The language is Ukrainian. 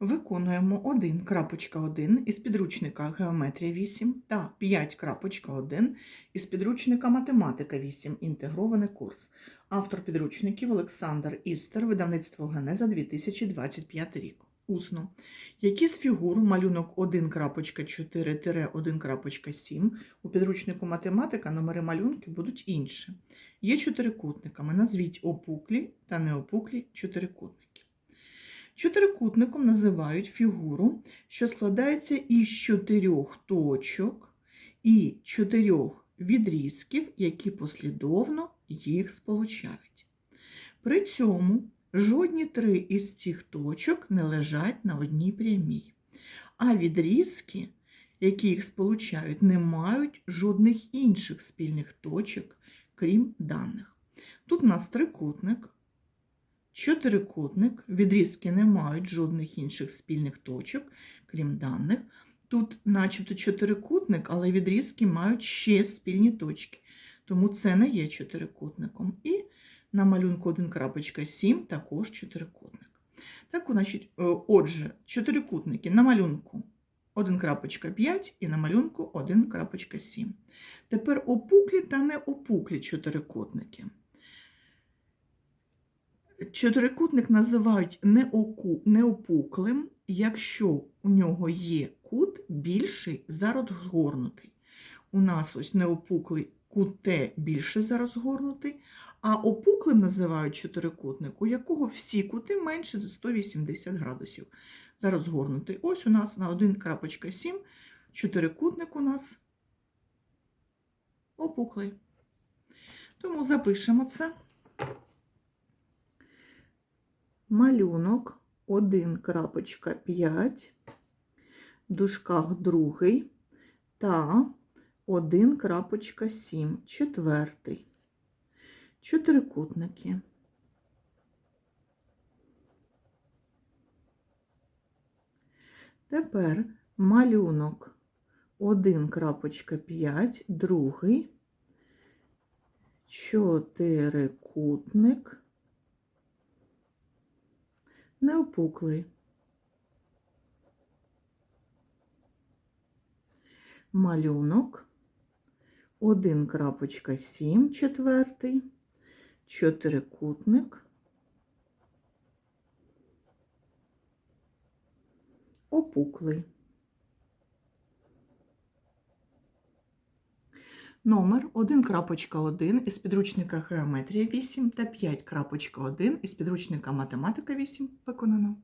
Виконуємо 1.1 із підручника Геометрія 8 та 5.1 із підручника Математика 8. Інтегрований курс. Автор підручників Олександр Істер, видавництво Генеза 2025 рік. Усно. Які з фігур малюнок 1.4-1.7 у підручнику математика номери малюнки будуть інші. Є чотирикутниками. Назвіть опуклі та неопуклі чотирикутники. Чотирикутником називають фігуру, що складається із чотирьох точок і чотирьох відрізків, які послідовно їх сполучають. При цьому жодні три із цих точок не лежать на одній прямій, а відрізки, які їх сполучають, не мають жодних інших спільних точок, крім даних. Тут у нас трикутник. Чотирикутник, відрізки не мають жодних інших спільних точок, крім даних. Тут, начебто, чотирикутник, але відрізки мають ще спільні точки. Тому це не є чотирикутником. І на малюнку 1.7 також чотирикутник. Так, значить, е, отже, чотирикутники на малюнку 1.5 і на малюнку 1.7. Тепер опуклі та неопуклі чотирикутники. Чотирикутник називають неопуклим, якщо у нього є кут більший за розгорнутий. У нас ось неопуклий кут Т більше за розгорнутий, а опуклим називають чотирикутник, у якого всі кути менше за 180 градусів за розгорнутий. Ось у нас на 1.7 чотирикутник у нас опуклий. Тому запишемо це малюнок 1.5, в дужках другий та 1.7, четвертий. Чотирикутники. Тепер малюнок 1.5, другий, чотирикутник, неопуклий. Малюнок 1.7, четвертий, чотирикутник, опуклий. Номер 1.1 із підручника Геометрія 8 та 5.1 із підручника Математика 8 виконано.